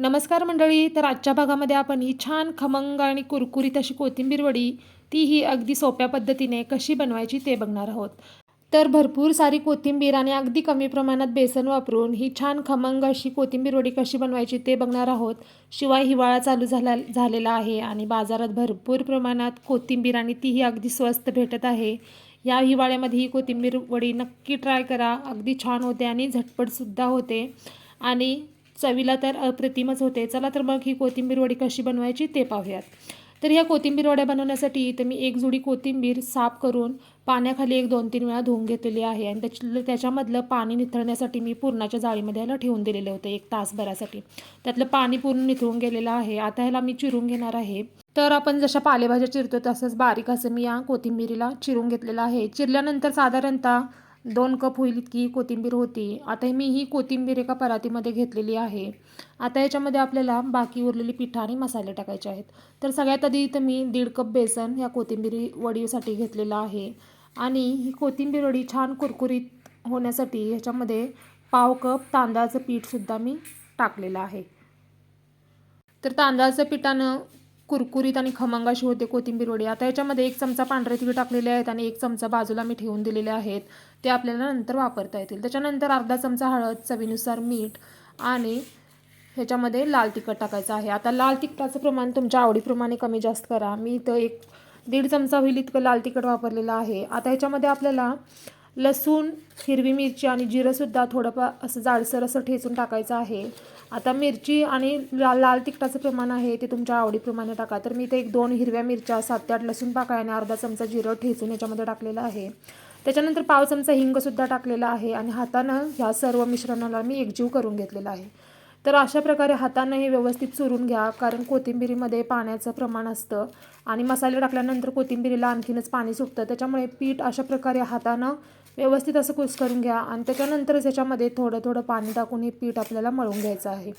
नमस्कार मंडळी तर आजच्या भागामध्ये आपण ही छान खमंग आणि कुरकुरीत अशी कोथिंबीर वडी तीही अगदी सोप्या पद्धतीने कशी बनवायची ते बघणार आहोत. तर भरपूर सारी कोथिंबीर आणि अगदी कमी प्रमाणात बेसन वापरून ही छान खमंग अशी कोथिंबीर वडी कशी बनवायची ते बघणार आहोत. शिवाय हिवाळा चालू झाला झालेला आहे आणि बाजारात भरपूर प्रमाणात कोथिंबीर आणि तीही अगदी स्वस्त भेटत आहे. या हिवाळ्यामध्ये ही कोथिंबीर वडी नक्की ट्राय करा अगदी छान होते आणि झटपटसुद्धा होते. आणि चवीला तर अप्रतिमच होते. चला तर मग ही कोथिंबीर वडी कशी बनवायची ते पाहूयात. तर ह्या कोथिंबीर वड्या बनवण्यासाठी इथं मी एक जुडी कोथिंबीर साफ करून पाण्याखाली एक दोन तीन वेळा धुवून घेतलेली आहे. आणि त्याच्या त्याच्यामधलं पाणी निथळण्यासाठी मी पुरणाच्या जाळीमध्ये ह्याला ठेवून दिलेलं होतं एक तासभरासाठी. त्यातलं पाणी पूर्ण निथळून गेलेलं आहे. आता ह्याला मी चिरून घेणार आहे. तर आपण जशा पालेभाज्या चिरतो तसंच बारीक असं मी या कोथिंबीरीला चिरून घेतलेलं आहे. चिरल्यानंतर साधारणतः दोन कप होईल इतकी कोथिंबीर होती. आता मी ही कोथिंबीर एका परातीमध्ये घेतलेली आहे. आता याच्यामध्ये आपल्याला बाकी उरलेली पिठं आणि मसाले टाकायचे आहेत. तर सगळ्यात आधी इथं मी दीड कप बेसन या कोथिंबीरी वडीसाठी घेतलेलं आहे. आणि ही कोथिंबीर वडी छान कुरकुरीत होण्यासाठी ह्याच्यामध्ये पाव कप तांदळाचं पीठसुद्धा मी टाकलेलं आहे. तर तांदळाचं पिठानं कुरकुरीत आणि खमंग अशी होते कोथिंबीर वडी. आता याच्यामध्ये एक चमचा पांढरे तिळ टाकलेले आहेत आणि एक चमचा बाजूला मी ठेवून दिलेले आहेत. ते आपल्याला नंतर वापरता येतील. त्याच्यानंतर अर्धा चमचा हळद चवीनुसार मीठ आणि ह्याच्यामध्ये लाल तिखट टाकायचं आहे. आता लाल तिखटाचं प्रमाण तुमच्या आवडीप्रमाणे कमी जास्त करा. मी इथं एक दीड चमचा होईल इतकं लाल तिखट वापरलेलं आहे. आता ह्याच्यामध्ये आपल्याला लसूण हिरवी मिरची आणि जिरंसुद्धा थोडंफार असं जाडसर असं ठेचून टाकायचं आहे. आता मिरची आणि लाल लाल तिखटाचं प्रमाण आहे ते तुमच्या आवडीप्रमाणे टाका. तर मी ते एक दोन हिरव्या मिरच्या सात ते आठ लसूण पाकळ्या आणि अर्धा चमचा जिरं ठेचून याच्यामध्ये टाकलेलं आहे. त्याच्यानंतर पाव चमचा हिंगसुद्धा टाकलेला आहे आणि हातानं ह्या सर्व मिश्रणाला मी एकजीव करून घेतलेला आहे. तर अशा प्रकारे हातानं हे व्यवस्थित चुरून घ्या कारण कोथिंबिरीमध्ये पाण्याचं प्रमाण असतं आणि मसाले टाकल्यानंतर कोथिंबिरीला आणखीनच पाणी सुटतं. त्याच्यामुळे पीठ अशा प्रकारे हातानं व्यवस्थित असं कुस करून घ्या. आणि त्याच्यानंतरच ह्याच्यामध्ये थोडं थोडं पाणी टाकून हे पीठ आपल्याला मळून घ्यायचं आहे.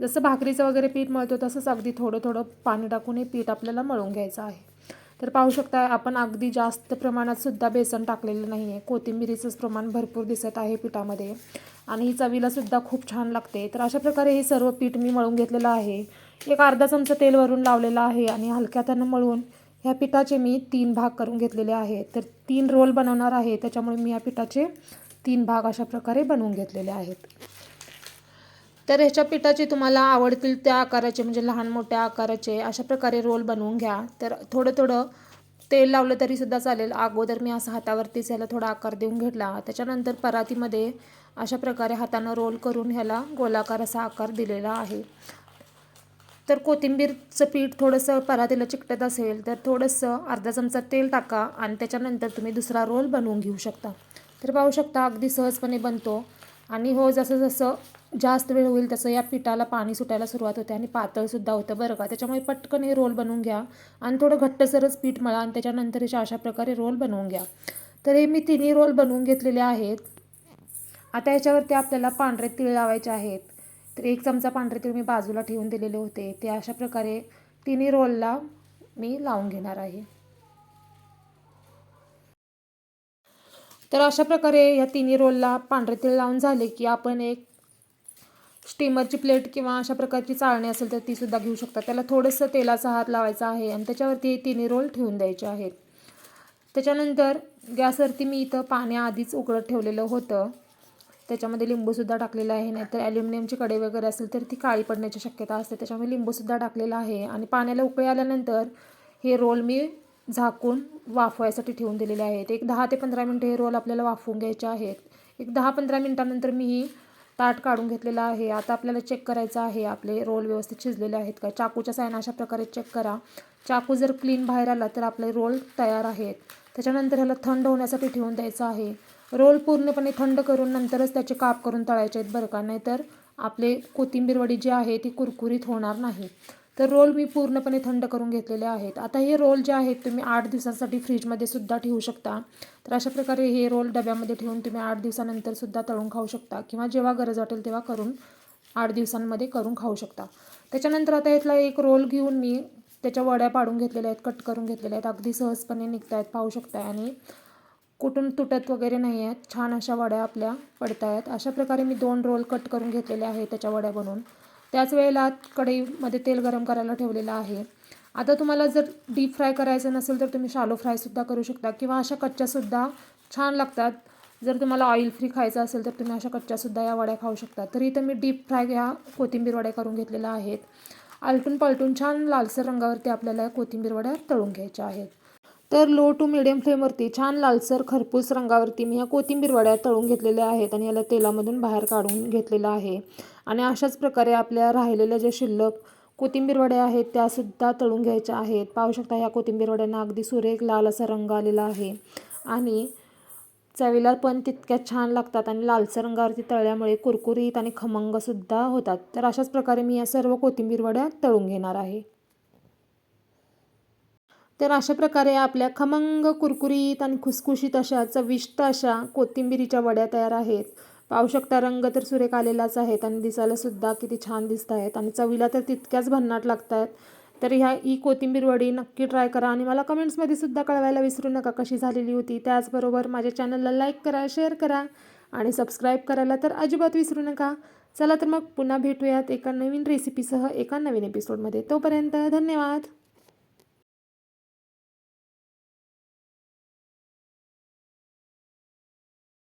जसं भाकरीचं वगैरे पीठ मळतो तसंच अगदी थोडं थोडं पाणी टाकून हे पीठ आपल्याला मळून घ्यायचं आहे. तर पाहू शकता आपण अगदी जास्त प्रमाणात सुद्धा बेसन टाकलेलं नाही आहे कोथिंबिरीचंच प्रमाण भरपूर दिसत आहे पिठामध्ये. आणि ही चवीलासुद्धा खूप छान लागते. तर अशा प्रकारे हे सर्व पीठ मी मळून घेतलेलं आहे. एक अर्धा चमचा तेल वरून लावलेलं आहे आणि हलक्या त्यानं मळून ह्या पिठाचे मी तीन भाग करून घेतलेले आहेत. तर तीन रोल बनवणार आहे. त्याच्यामुळे मी या पिठाचे तीन भाग अशा प्रकारे बनवून घेतलेले आहेत. तर ह्याच्या पिठाचे तुम्हाला आवडतील त्या आकाराचे म्हणजे लहान मोठ्या आकाराचे अशा प्रकारे रोल बनवून घ्या. तर थोडं थोडं तेल लावलं तरीसुद्धा चालेल. अगोदर मी असं हातावरतीच ह्याला थोडा आकार देऊन घेतला. त्याच्यानंतर परातीमध्ये अशा प्रकारे हातानं रोल करून ह्याला गोलाकार असा आकार दिलेला आहे. तर कोथिंबीरचं पीठ थोडंसं परातीला चिकटत असेल तर थोडंसं अर्धा चमचा तेल टाका आणि त्याच्यानंतर तुम्ही दुसरा रोल बनवून घेऊ शकता. तर पाहू शकता अगदी सहजपणे बनतो. आणि हो जसं जसं जास्त वेळ होईल तसं या पिठाला पाणी सुटायला सुरुवात होते आणि पातळसुद्धा होतं बरं का. त्याच्यामुळे पटकन हे रोल बनवून घ्या आणि थोडं घट्टसरच पीठ मळा आणि त्याच्यानंतर याच्या अशा प्रकारे रोल बनवून घ्या. तर हे मी तिन्ही रोल बनवून घेतलेले आहेत. आता याच्यावरती आपल्याला पांढरे तीळ लावायचे आहेत. तर एक चमचा पांढरे तीळ मी बाजूला ठेवून दिलेले होते. ते अशा प्रकारे तिन्ही रोलला मी लावून घेणार आहे. तर अशा प्रकारे या तिन्ही रोलला पांढरे तीळ लावून झाले की आपण एक स्टीमरची प्लेट किंवा अशा प्रकारची चाळणी असेल तर तीसुद्धा घेऊ शकता. त्याला थोडंसं तेलाचा हात लावायचा आहे आणि त्याच्यावरती तिन्ही रोल ठेवून द्यायचे आहेत. त्याच्यानंतर गॅसवरती मी इथं पाण्याआधीच उकळत ठेवलेलं होतं. त्याच्यामध्ये लिंबूसुद्धा टाकलेला आहे नाहीतर ॲल्युमिनियमची कडे वगैरे असेल तर ती काळी पडण्याची शक्यता असते. त्याच्यामुळे लिंबूसुद्धा टाकलेला आहे. आणि पाण्याला उकळी आल्यानंतर हे रोल मी झाकून वाफवायसाठी ठेवून दिलेले आहेत. एक दहा ते पंधरा मिनटं हे रोल आपल्याला वाफवून घ्यायचे आहेत. एक दहा पंधरा मिनटानंतर मी ही ताट काढून घेतलेलं आहे. आता आपल्याला चेक करायचं आहे आपले रोल व्यवस्थित शिजलेले आहेत का? चाकूच्या सायनं अशा प्रकारे चेक करा. चाकू जर क्लीन बाहेर आला तर आपले रोल तयार आहेत. त्याच्यानंतर ह्याला थंड होण्यासाठी ठेवून द्यायचं आहे. रोल पूर्णपणे थंड करून नंतरच त्याचे काप करून तळायचे आहेत बरं का. नाहीतर आपले कोथिंबीर वडी जी आहे ती कुरकुरीत होणार नाही. तर रोल मी पूर्णपणे थंड करून घेतलेले आहेत. आता हे रोल जे आहेत तुम्ही आठ दिवसांसाठी फ्रीजमध्ये सुद्धा ठेवू शकता. तर अशा प्रकारे हे रोल डब्यामध्ये ठेवून तुम्ही आठ दिवसानंतर सुद्धा तळून खाऊ शकता किंवा जेव्हा गरज वाटेल तेव्हा करून आठ दिवसांमध्ये करून खाऊ शकता. त्याच्यानंतर आता यातला एक रोल घेऊन मी त्याच्या वड्या पाडून घेतलेल्या आहेत कट करून घेतलेल्या आहेत. अगदी सहजपणे निघत आहेत पाहू शकता आणि कुठून तुटत वगैरे नाही आहेत. छान अशा वड्या आपल्या पडत आहेत अशा प्रकारे मी दोन रोल कट करून घेतलेले आहे त्याच्या वड्या बनवून. त्याच वेळेला कढईमध्ये तेल गरम करायला ठेवलेलं आहे. आता तुम्हाला जर डीप फ्राय करायचं नसेल तर तुम्ही शालो फ्रायसुद्धा करू शकता किंवा अशा कच्च्यासुद्धा छान लागतात. जर तुम्हाला ऑइल फ्री खायचं असेल तर तुम्ही अशा कच्च्यासुद्धा या वड्या खाऊ शकता. तरी इथं मी डीप फ्राय ह्या कोथिंबीर वड्या करून घेतलेल्या आहेत. आलटून पालटून छान लालसर रंगावरती आपल्याला कोथिंबीर वड्या तळून घ्यायच्या आहेत. तर लो टू मिडियम फ्लेमवरती छान लालसर खरपूस रंगावरती मी ह्या कोथिंबीर वड्या तळून घेतलेल्या आहेत आणि याला तेलामधून बाहेर काढून घेतलेलं आहे. आणि अशाच प्रकारे आपल्या राहिलेल्या ज्या शिल्लक कोथिंबीर वड्या आहेत त्यासुद्धा तळून घ्यायच्या आहेत. पाहू शकता ह्या कोथिंबीर वड्यांना अगदी सुरेख लाल असा रंग आलेला आहे. आणि चवीला पण तितक्या छान लागतात आणि लालसर रंगावरती तळल्यामुळे कुरकुरीत आणि खमंगसुद्धा होतात. तर अशाच प्रकारे मी या सर्व कोथिंबीर वड्या तळून घेणार आहे. तर अशा प्रकारे आपल्या खमंग कुरकुरीत आणि खुसखुशीत अशा चविष्ट अशा कोथिंबिरीच्या वड्या तयार आहेत. पाहू शकता रंग तर सुरेख आलेलाच आहेत आणि दिसायला सुद्धा किती छान दिसत आहेत आणि चवीला तर तितक्याच भन्नाट लागत आहेत तर ह्या ही कोथिंबीर वडी नक्की ट्राय करा आणि मला कमेंट्समध्ये सुद्धा कळवायला विसरू नका कशी झालेली होती. त्याचबरोबर माझ्या चॅनलला लाईक करा शेअर करा आणि सबस्क्राईब करायला तर अजिबात विसरू नका. चला तर मग पुन्हा भेटूयात एका नवीन रेसिपीसह एका नवीन एपिसोडमध्ये. तोपर्यंत धन्यवाद.